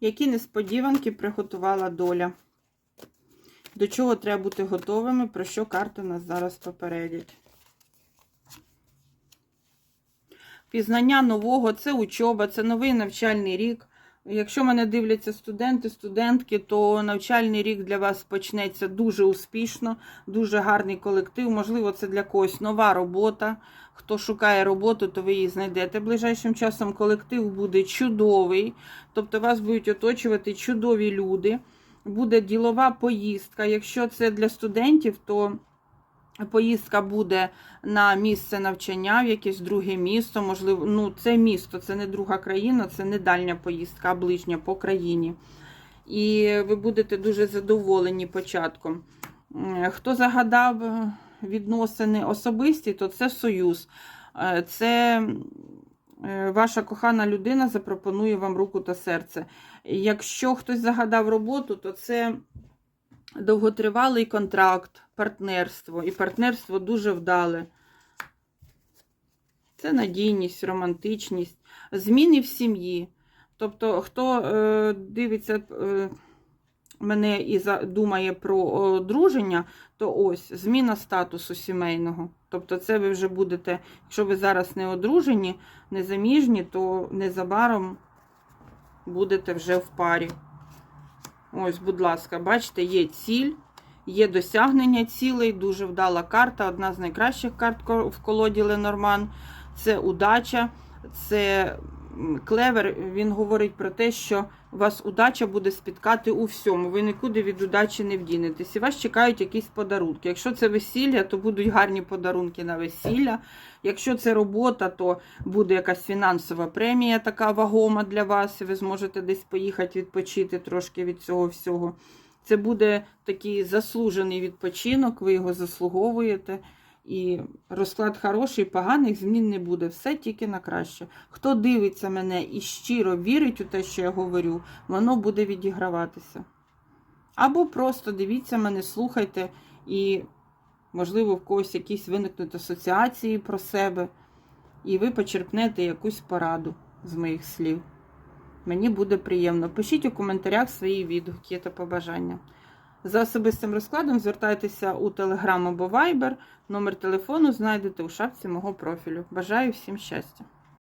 Які несподіванки приготувала доля? До чого треба бути готовими, про що карти нас зараз попередять? Пізнання нового це учоба, це новий навчальний рік. Якщо мене дивляться студенти, студентки, то навчальний рік для вас почнеться дуже успішно, дуже гарний колектив. Можливо, це для когось нова робота. Хто шукає роботу, то ви її знайдете. Ближайшим часом колектив буде чудовий, тобто вас будуть оточувати чудові люди. Буде ділова поїздка. Якщо це для студентів, то Поїздка буде на місце навчання, в якесь друге місто. Можливо, ну це місто, це не друга країна, це не дальня поїздка, а ближня по країні. І ви будете дуже задоволені початком. Хто загадав відносини особисті, то це союз. Е, Це е, ваша кохана людина запропонує вам руку та серце. Якщо хтось загадав роботу, то це довготривалий контракт, партнерство. І партнерство дуже вдале. Це надійність, романтичність, зміни в сім'ї. Тобто, хто е, дивиться е, мене і думає про одруження, то ось зміна статусу сімейного. Тобто, це ви вже будете, якщо ви зараз не одружені, не заміжні, то незабаром будете вже в парі. Ось, будь ласка, бачите, є ціль, є досягнення цілей, дуже вдала карта. Одна з найкращих карт в колоді Ленорман. Це удача, це клевер. Він говорить про те, що вас удача буде спіткати у всьому. Ви нікуди від удачі не вдінетесь. І вас чекають якісь подарунки. Якщо це весілля, то будуть гарні подарунки на весілля. Якщо це робота, то буде якась фінансова премія, така вагома для вас, і ви зможете десь поїхати відпочити трошки від цього всього. Це буде такий заслужений відпочинок, ви його заслуговуєте. І розклад хороший, поганих змін не буде. Все тільки на краще. Хто дивиться мене і щиро вірить у те, що я говорю, воно буде відіграватися. Або просто дивіться мене, слухайте, і, можливо, в когось якісь виникнуть асоціації про себе, і ви почерпнете якусь пораду з моїх слів. Мені буде приємно. Пишіть у коментарях свої відгуки та побажання. За особистим розкладом звертайтеся у Telegram або Viber. Номер телефону знайдете у шапці мого профілю. Бажаю всім щастя!